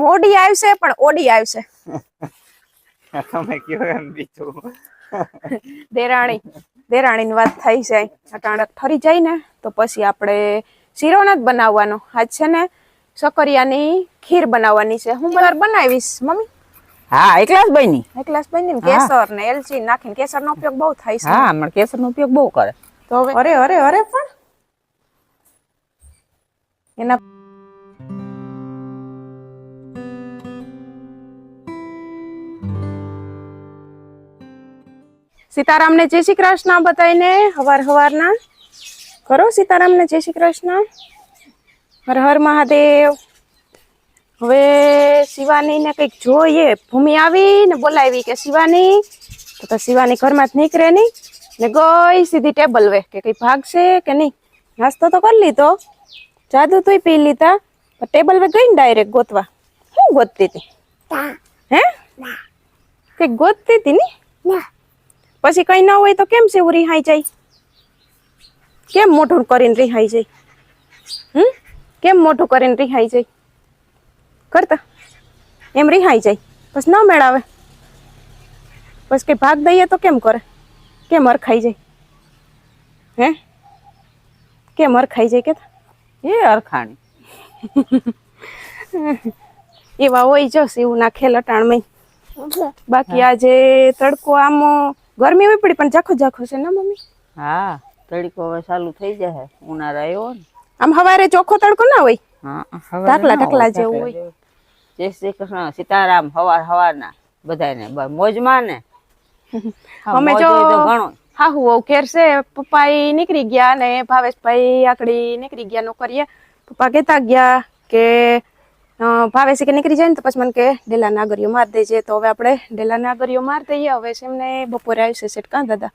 મોડી આવશે પણ ઓડી આવશે. તમે કયો એમ બીજું? દેરાણી દેરાણીની વાત થઈ જાય. અટાણક ઠરી જાય ને તો પછી આપણે શીરો જ બનાવવાનો. આજ છે ને સકરિયાની ખીર બનાવવાની છે. હું બરાબર બનાવીશ મમ્મી? હા એકલાસ બની. એક બની કેસર ને એલચી નાખીને કેસર નો ઉપયોગ બહુ થાય છે. હા મને કેસર નો ઉપયોગ બહુ કરે. તો હવે અરે અરે અરે પણ. એના સીતારામને જય શ્રી કૃષ્ણ બતાવીને હવાર હવારના. કરો સીતારામને જય શ્રી કૃષ્ણ. હર હર મહાદેવ. હવે શિવાની ને કંઈક જોઈએ. ભૂમિ આવી ને બોલાવી કે શિવાની. તો તો શિવાની ઘરમાં જ નીકળે નહીં. ને ગઈ સીધી ટેબલ વે કે કઈ ભાગશે કે નહીં. નાસ્તો તો કરી લીધો. જાદુ તોય પી લીધા. પણ ટેબલ વે ગઈ ને ડાયરેક્ટ ગોતવા. શું ગોતતી હતી? હે? કંઈક ગોતતી હતી ને. પછી કઈ ના હોય તો કેમ સેવું રિહાઈ જાય? કેમ મોઢું કરીને રિહાઈ જાય? હમ? કેમ મોઢું કરીને રિહાઈ જાય? કરતા. એમ રિહાઈ જાય. પછી ન મેળાવે. પછી કઈ ભાગ દઈએ તો કેમ કરે? કેમ અરખાઈ જાય? હે? કેમ અરખાઈ જાય કે એ અરખાણી એવા હોય જો એવું નાખે ખેલ અટાણમાં બાકી આજે તડકો આમ ગરમી હોય પડી પણ જાખો જાખો છે ને મમ્મી? હા તડકો હવે ચાલુ થઈ જશે ઉનાળો આવ્યો ને. આમ હવારે ચોખ્ખો તડકો ના હોય? હા ઢાકલા ના ઢાકલા હોય, જેવું ઢાકલા જય શ્રી કૃષ્ણ સીતારામ હવાર હવારના બધાને. મોજમાં ને? અમે જો હોય હા હું વહુ ઘેર છે પપ્પા એ નીકળી ગયા ને ભાવેશભાઈ આકડી નીકળી ગયા નોકરીએ. પપ્પા કહેતા ગયા કે અ, છે કે નીકળી જાય ને તો પછી મને કે ડેલા નાગરીઓ માર દેજે. તો હવે આપણે ડેલા નાગરીઓ માર દઈએ. હવે છે એમને બપોરે આવશે સેટ કાં દાદા?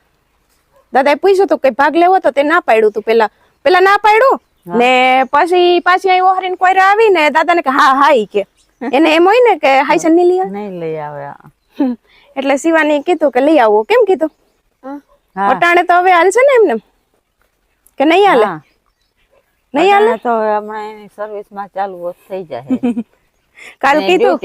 દાદાએ પૂછ્યું તો કઈ ભાગ લેવો તો તે ના પાડ્યું તું પેલા. પેલા ના પાડ્યું? ને પછી પાછી અહીં ઓહરીને કોઈ આવી ને દાદાને કે હા હા ઈ કે. એને એમ હોય ને કે હાઈ નહીં લઈ આવ. નહીં લઈ આવે એટલે શિવાની કીધું કે લઈ આવો. કેમ કીધું? હા. અટાણે તો હવે હાલ છે ને એમને? કે નહીં હાલે. નહીં હાલે? તો હમણાં એની સર્વિસમાં ચાલુ થઈ જાય કાલ કીધું.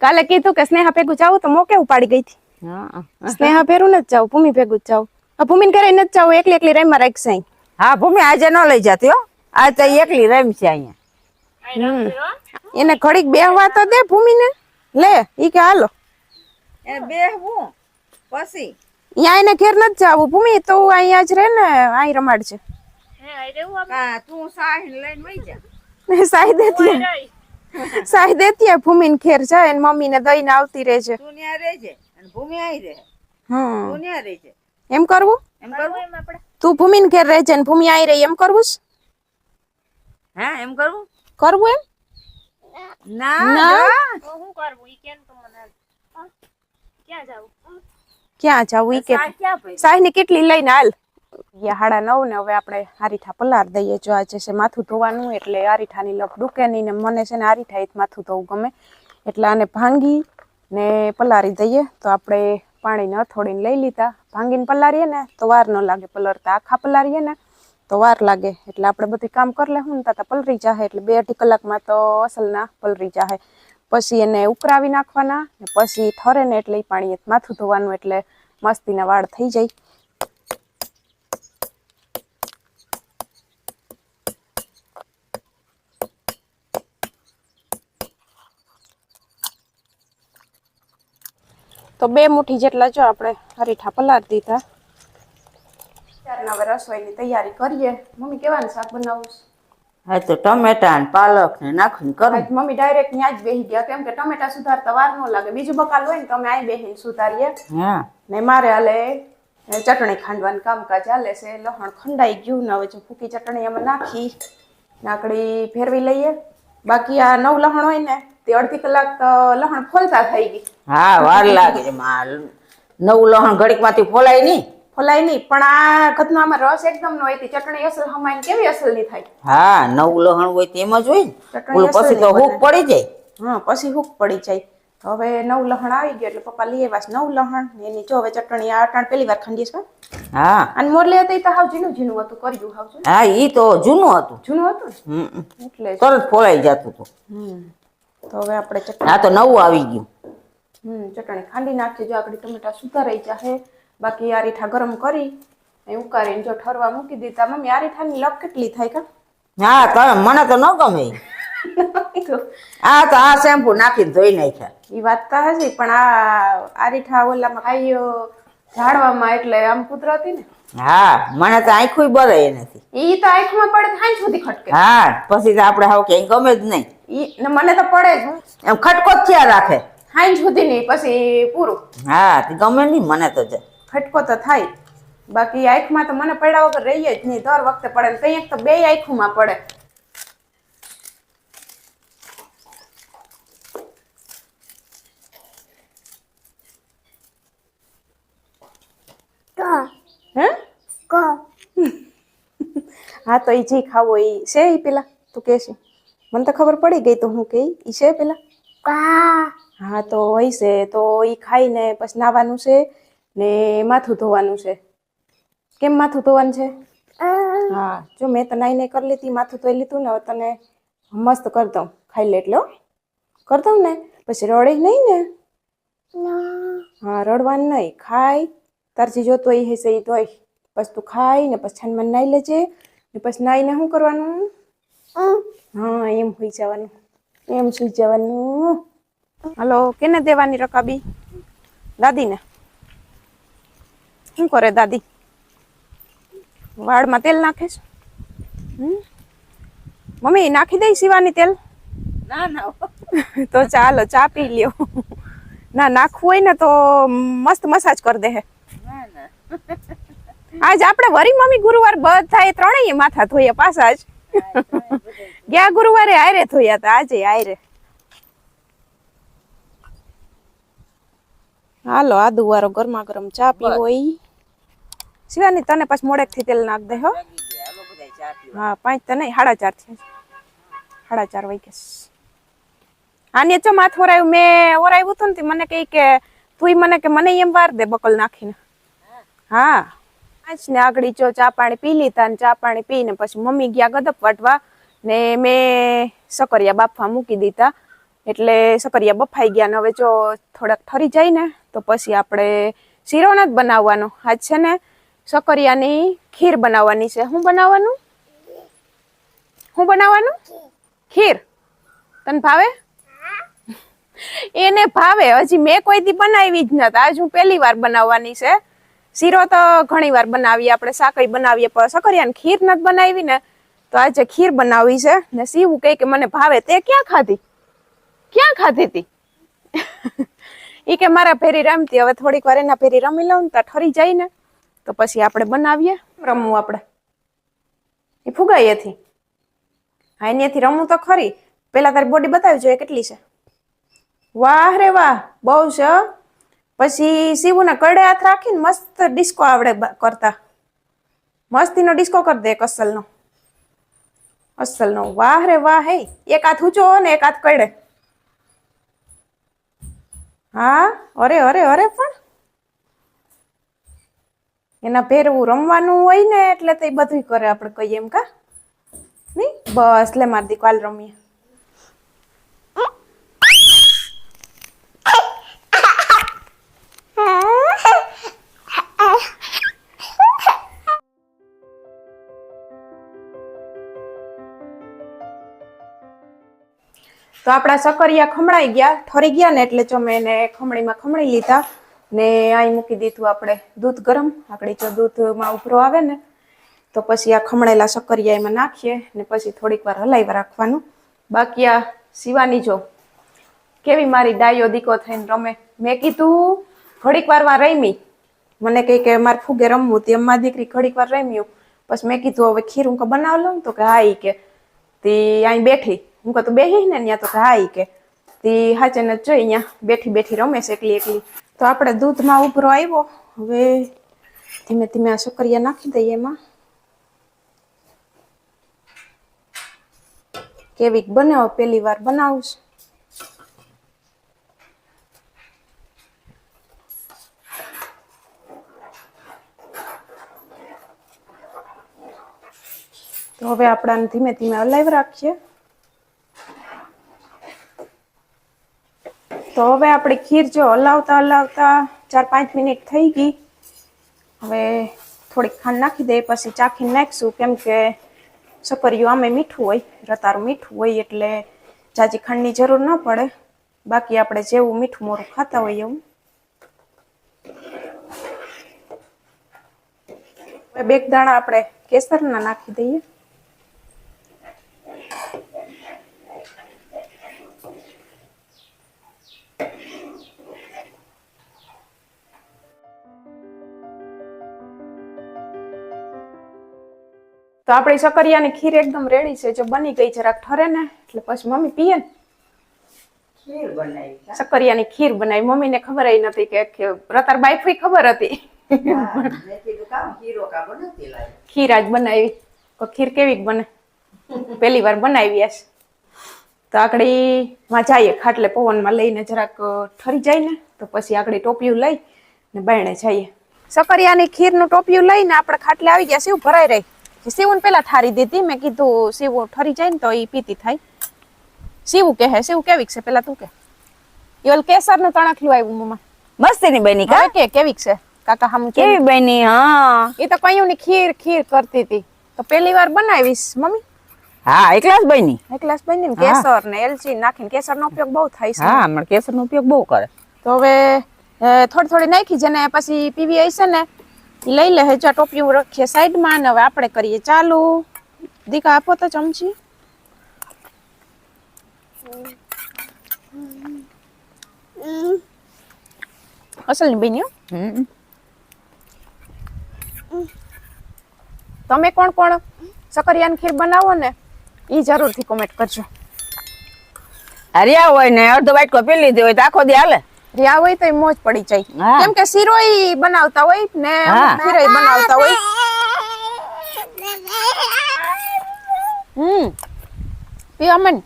કાલે કીધું કે સ્નેહા ભેગું જાવું તો મોકે ઉપાડી ગઈ હતી? હા. સ્નેહા ભેરું નથી જાવ ભૂમિ ભેગું જ જાવું આ ભૂમિને ઘરે નથી જાવું એકલી એકલી રેમાં રાખશે. હા ભૂમિ આજે ન લઈ જતી હો. આ તો એકલી રેમ છે અહીંયા એને ઘડીક બેહવા તો દે ભૂમિને. લે ઈ કે હાલો. એ બેહવું. પછી? અહીંયા એને ઘેર નથી જવું. ભૂમિ તો અહીંયા જ રહે ને અહીં રમાડ છે તું સાહીન લઈને વઈ જા. સાહી દેતી સાહી દેતી ભૂમિને ઘેર મમ્મી ને મમ્મીને દઈને આવતી રહે છે તું ત્યાં રહેજે અને ભૂમિ આવી રહે. હમ. તું રહેજે. એમ કરવું? એમ કરવું? તું ભૂમિને ઘેર રહે છે ને ભૂમિ આવી રહી એમ કરવું છે? હા એમ કરવું? કરવું એમ? ના ના. ક્યાં જાવું? ઈ કે ક્યાં ભાઈ? સાહી ને કેટલી લઈને હાલ. યા હાડા નવ ને હવે આપણે આરીઠા પલાર દઈએ. જો આજે છે માથું ધોવાનું એટલે આરીઠાની લપ ડૂકે નહીં ને મને છે ને આરીઠા જ માથું ધોવું ગમે. એટલે આને ભાંગી ને પલારી દઈએ. તો આપણે પાણીને અથોડીને લઈ લીધા. ભાંગીને પલારીએ ને તો વાર ન લાગે પલરતા. આખા પલારીએ ને તો વાર લાગે. એટલે આપણે બધું કામ કરી લે હું તાતા પલરી જાહે. એટલે બે અઢી કલાકમાં તો અસલના પલરી જાહે. પછી એને ઉકરાવી નાખવાના ને પછી ઠરે ને એટલે એ પાણીએ માથું ધોવાનું. એટલે મસ્તીના વાળ થઈ જાય. તો બે મુઠ્ઠી જેટલા જો આપણે હરીઠા પલાર દીધા. ત્યારના હવે રસોઈની તૈયારી કરીએ. મમ્મી કેવાનું શાક બનાવું હા તો ટમેટા ને પાલક ને નાખીને કરું. મમ્મી ડાયરેક્ટ ત્યાં જ બેસી ગયા. કેમ કે ટમેટા સુધારતા વાર ન લાગે. બીજું બકાલ હોય ને તો અમે અહીં બેસીને સુધારીએ. હા. ને મારે હાલે ચટણી ખાંડવાનું કામકાજ ચાલે છે. લહણ ખંડાઈ ગયું ને હવે જો ભૂકી ચટણી એમાં નાખી નાકડી ફેરવી લઈએ. બાકી આ નવ લહણ હોય ને તે અડધી કલાક તો લહણ ફોલતા થઈ ગઈ. હા વાર લાગે છે. માં નવું લહણ ઘડીકમાંથી ફોલાય નહીં. ફોલાય નહીં પણ આ ઘટનો આમાં રસ એકદમ નો હોય તે ચટણી અસલ હમાઈને કેવી અસલની થાય? હા નવું લહણ હોય તેમ જ હોય ને. ઓલું પછી તો અસલની હૂક પડી જાય. હા પછી હુક પડી જાય. તો હવે નવ લહણ આવી ગયું એટલે પપ્પા લઈ આવ્યા નવું લહણ. એની જો હવે ચટણી આ અટાણ પહેલી વાર ખાંડીએ છે હા. અને મોરલી હતી તો હાવ ઝીણું ઝીણું હતું કર્યું હાવ. હા ઈ તો જૂનું હતું. જૂનું હતું એટલે. તરત ફોલાઈ જતું હતું. તો હવે આપણે ચટણી આ તો નવું આવી ગયું. હમ ચટણી ખાંડી નાખી જો આગળ ટમેટા સુધારાઈ જશે બાકી આરીઠા ગરમ કરી એ ઉકારીને જો ઠરવા મૂકી દીધા મમ્મી આરીઠાની લપ કેટલી થાય કા? હા તમે મને તો ન ગમે. આ તો આ શેમ્પુ નાખીને ધોઈ નાખ્યા. એ વાત તો હશે પણ આ આરીઠા ઓલામાં ખાઈઓ ઝાડવામાં એટલે આમ કુદરતી ને? હા મને તો આંખું બરે નથી. ઈ તો આંખમાં પડે ખાઈ સુધી ખટકે. હા પછી તો આપણે હાવ ક્યાંય ગમે જ નહીં. ઈ ને મને તો પડે જ એમ ખટકો જ થયા રાખે. સુધી નહીં પછી પૂરું. હા તે ગમે નહીં મને તો જ. ફટકો તો થાય. બાકી આંખમાં તો મને પડ્યા વગર રહીએ જ નહીં દર વખતે પડે ને કંઈક તો બે આંખોમાં પડે. હે? હા તો એ જે ખાવો એ છે ઈ પેલા તું કે છે. મને તો ખબર પડી ગઈ તો હું કે એ છે પેલા? હા તો હોય છે. તો એ ખાઈને પછી નાવાનું છે ને માથું ધોવાનું છે. કેમ માથું ધોવાનું છે? હા જો મેં તો નાઈને કરી લીધી માથું ધોઈ લીધું ને હવે તને મસ્ત કરી દઉં. ખાઈ લે એટલે હો. કરી દઉં ને? પછી રડે નહીં ને? હા રડવાનું નહીં. ખાય. તારથી જોતો એ હશે એ ધોઈ પછી તું ખાઈ ને પછી છાનમાં નાઈ લેજે. ને પછી નાઈને શું કરવાનું? હા એમ હોઈ જવાનું. એમ સુઈ જવાનું. હલો કેને દેવાની રકાબી? દાદીને. શું કરે દાદી? વાળમાં તેલ નાખે છે? મમ્મી નાખી દઈ શિવાની તેલ. ના ના. તો ચાલો ચા પી લ્યો. ના નાખવું હોય ને તો મસ્ત મસાજ કરી દે આજ આપણે વરી મમ્મી ગુરુવાર બધા ત્રણેય માથા ધોયા પાછા જ. ગયા ગુરુવારે આયરે ધોયા હતા આજે આયરે હાલો આદુ વાળો ગરમા ગરમ ચા પીવો ઈ શિવાની તને પછી મોડેકથી તેલ નાખ દે હો. હા પાંચ તો નહીં સાડા ચાર છે. સાડા ચાર વાગે આને ચો માથ ઓરાયું? મેં ઓરાયું હતું ને મને કહી કે તું મને કે મને એમ વાર દે બકલ નાખીને. હા. પાંચ ને આગળ ચો ચા પાણી પી લીધા ને ચા પાણી પીને પછી મમ્મી ગયા ગદપ વાટવા ને મેં સકરિયા બાફવા મૂકી દીધા. એટલે સકરિયા બફાઈ ગયા ને હવે જો થોડાક ઠરી જાય ને તો પછી આપણે શીરો જ બનાવવાનો. આજ છે ને સકરિયાની ખીર બનાવવાની છે. શું બનાવવાનું? શું બનાવવાનું? ખીર. તને ભાવે? એને ભાવે. હજી મેં કોઈ દી બનાવી જ નથી આજ હું પહેલી વાર બનાવવાની છે. શીરો તો ઘણી વાર બનાવીએ આપણે. સાકરી બનાવીએ, પણ સકરિયાની ખીર નથી બનાવી ને તો આજે ખીર બનાવી છે ને સીવું કહે કે મને ભાવે. તે ક્યાં ખાધી? ક્યાં ખાધી હતી ઈ કે મારા ભેરી રમતી, હવે થોડીક વાર એના ફેરી રમી લઉં ને તો ઠરી જાય ને. તો પછી આપણે બનાવીએ, રમવું આપણે. એ ફુગાઈ એથી. હા, એનીથી રમવું તો ખરી. પેલા તારી બોડી બતાવી જોઈએ કેટલી છે. વાહ રે વાહ, બહુ છે. પછી શિવુના કડે હાથ રાખીને મસ્ત ડિસ્કો આવડે કરતા. મસ્તીનો ડિસ્કો કરી દે એક અસલનો. અસલનો. વાહ રે વાહ, હે. એક હાથ ઊંચો ને એક હાથ કડે. હા? અરે અરે અરે પણ. એના ભેરવું રમવાનું હોય ને એટલે તે બધું કરે, આપણે કહીએ એમ કા? નહીં? બસ, લે મારી દીકવાલ રમીએ. તો આપણા સકરિયા ખમણાઈ ગયા, ઠરી ગયા ને એટલે જો મેં એને ખમણીમાં ખમણી લીધા ને અહીં મૂકી દીધું આપણે દૂધ ગરમ. આપણે જો દૂધમાં ઉભરો આવે ને, તો પછી આ ખમણેલા સકરિયા એમાં નાખીએ ને પછી થોડીક વાર હલાવી રાખવાનું. બાકી આ સીવાની જો, કેવી મારી ડાયો દીકો થઈને રમે. મેં કીધું ઘડીક વારમાં રમી. મને કહી કે મારે ફુગે રમવું તે મારી દીકરી ઘડીક વાર રમ્યું. પછી મેં કીધું હવે ખીર હું બનાવ લઉં તો કે હા એ કે. તે અહીં બેઠી. હું કહું બેહી ને ત્યાં તો કે કે. તી હાચે ને જોઈ અહીંયા બેઠી બેઠી રમે છે એકલી એકલી. તો આપણે દૂધમાં ઉભરો આવ્યો. હવે ધીમે ધીમે આ શુકરિયા નાખી દઈએ એમાં. કેવીક બનાવો પેલી વાર બનાવું તો હવે આપણાને ધીમે ધીમે હલાવી રાખીએ. તો હવે આપણી ખીર જો હલાવતા હલાવતા ચાર પાંચ મિનિટ થઈ ગઈ. હવે થોડીક ખાંડ નાખી દઈએ, પછી ચાખીને નાખીશું. કેમ કે સકરિયું આમે મીઠું હોય, રતારું મીઠું હોય, એટલે જાજી ખાંડની જરૂર ન પડે. બાકી આપણે જેવું મીઠું મોરું ખાતા હોય એવું. હવે બેક દાણા આપણે કેસરના નાખી દઈએ. તો આપણી સકરિયાની ખીર એકદમ રેડી છે જો બની ગઈ જરાક ઠરે ને એટલે પછી મમ્મી પીએ ને. ખીર બનાવી સકરિયાની ખીર બનાવી. મમ્મીને ખબર એ નથી કે રતાર બાઈફી ખબર હતી. ખીર આજ બનાવી. તો ખીર કેવી બને? પહેલી વાર બનાવી હશે તો આકડી માં જઈએ ખાટલે પવનમાં લઈને જરાક ઠરી જાય ને તો પછી આકડી ટોપિયું લઈ ને બાયણે જઈએ. સકરિયાની ખીરનું ટોપિયું લઈને આપણે ખાટલે આવી ગયા છે એવું ભરાઈ રહી સીવું પેલા ઠારી દીધી મેં કીધું સીવું ઠરી જાય ને તો એ પીતી થાય. સેવું કે હે સીવું કેવીક છે પેલા તું કે એ કેસર કેસરનું તણખલું આવ્યું મમ્મા. મસ્તી ની બની કા? કે કેવીક છે? કાકા હમ કેવી બની? હા. એ તો કયું ની ખીર ખીર કરતી હતી. તો પહેલી વાર બનાવીશ મમ્મી. હા એકલાસ બની? એકલાસ બની ને. કેસર ને એલચી નાખીને કેસરનો ઉપયોગ બહુ થાય છે. હા અમારે કેસર નો ઉપયોગ બહુ કરે. તો હવે થોડી થોડી નાખી જેને પછી પીવી હશે ને ઈ લઈ લે હેજા ટોપિયું રાખીએ સાઈડમાં ને હવે આપણે કરીએ ચાલુ. દીકા આપો તો ચમચી. અસલની હમ. તમે કોણ કોણ સકરિયાની ખીર બનાવો ને એ જરૂરથી કોમેન્ટ કરજો. હરિયા હોય ને અડધો વાટકો પી લીધી હોય તો આખો દી હાલે. રિયા હોય તો મોજ પડી જાય. કેમ કે શીરોય બનાવતા હોય ને હા. બનાવતા હોય. હમ. પીવા મન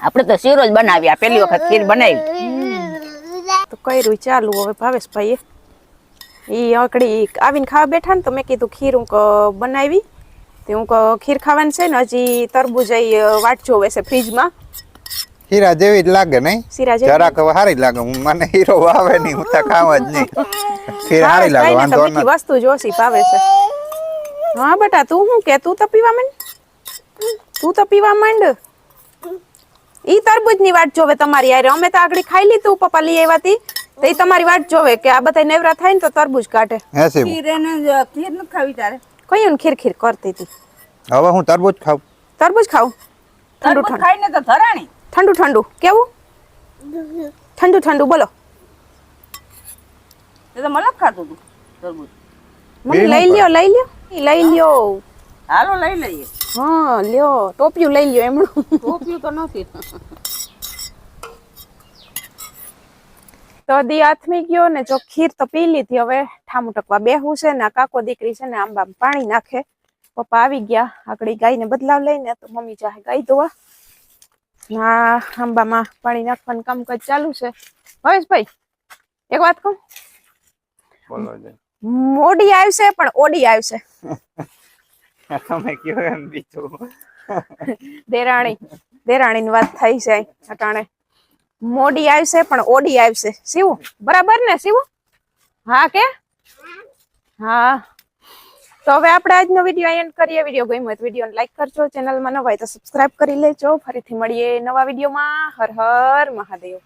આપણે તો શીરો જ બનાવી આ પેલી વખત ખીર બનાવી. તો કર્યું ચાલુ હવે ભાવેશભાઈએ. એ આકડી આવીને ખાવા બેઠા ને તો મેં કીધું ખીર હું બનાવી. તે હું ખીર ખાવાની છે ને હજી તરબૂજ ઈ, અ, વાટ જોવે છે ફ્રીજમાં. હીરા જેવી જ લાગે નહીં? જરાક હવે સારી લાગે. હું મને હીરો વાવે નહીં હું તો ખાવ જ નહીં. ફીર હારી લાગે વાંધો મીઠી વસ્તુ જોશી ભાવે છે. હા બેટા તું હું કે? તું તો પીવા માંડ. તું તો પીવા માંડ. ઈ તરબૂજની વાટ જોવે તમારી યાર અમે તો આગળ ખાઈ લીધું પપ્પા લઈ આવ્યા હતી તો ઈ તમારી વાટ જોવે કે આ બધા નેવરા થાય ને તો તરબૂજ કાઢે. ખીર એને ખીર નથી ખાવી તારે. કયું ને ખીર ખીર કરતી હતી હવે હું તરબૂજ ખાવ તરબૂજ ખાવ ઠંડુ ઠંડુ. ખાઈને તો ધરાણી. ઠંડુ ઠંડુ. કેવું? ઠંડુ ઠંડુ. બોલો. એ તો મને ખાતું હતું તરબૂચ. મને લઈ લ્યો લઈ લ્યો. લઈ લ્યો. હાલો લઈ લઈએ. હા લ્યો. ટોપિયું લઈ લ્યો એમણું ટોપિયું તો નથી. તો દી આથમી ગયો ને જો ખીર તો પી લીધી. હવે ઠામું ટકવા બેહું છે ને આ કાકો દીકરી છે ને આંબા પાણી નાખે. પપ્પા આવી ગયા. આકડી ગાયને બદલાવ લઈને તો મમ્મી ચાહે ગાય ધોવા. ના આંબામાં પાણી નાખવાનું કામકાજ ચાલુ છે. ભાઈ એક વાત કહું? મોડી આવશે પણ ઓડી આવશે. તમે કયો એમ બીજું? દેરાણી દેરાણીની વાત થઈ છે અટાણે. મોડી આવશે પણ ઓડી આવશે. શિવ બરાબર ને શિવ? હા કે? હા. તો હવે આપણે આજનો વીડિયો એન્ડ કરીએ. વીડિયો ગમ્યો તો વિડીયોને લાઈક કરજો. ચેનલમાં નવા હોય તો સબસ્ક્રાઇબ કરી લેજો. ફરીથી મળીએ નવા વિડીયોમાં હર હર મહાદેવ.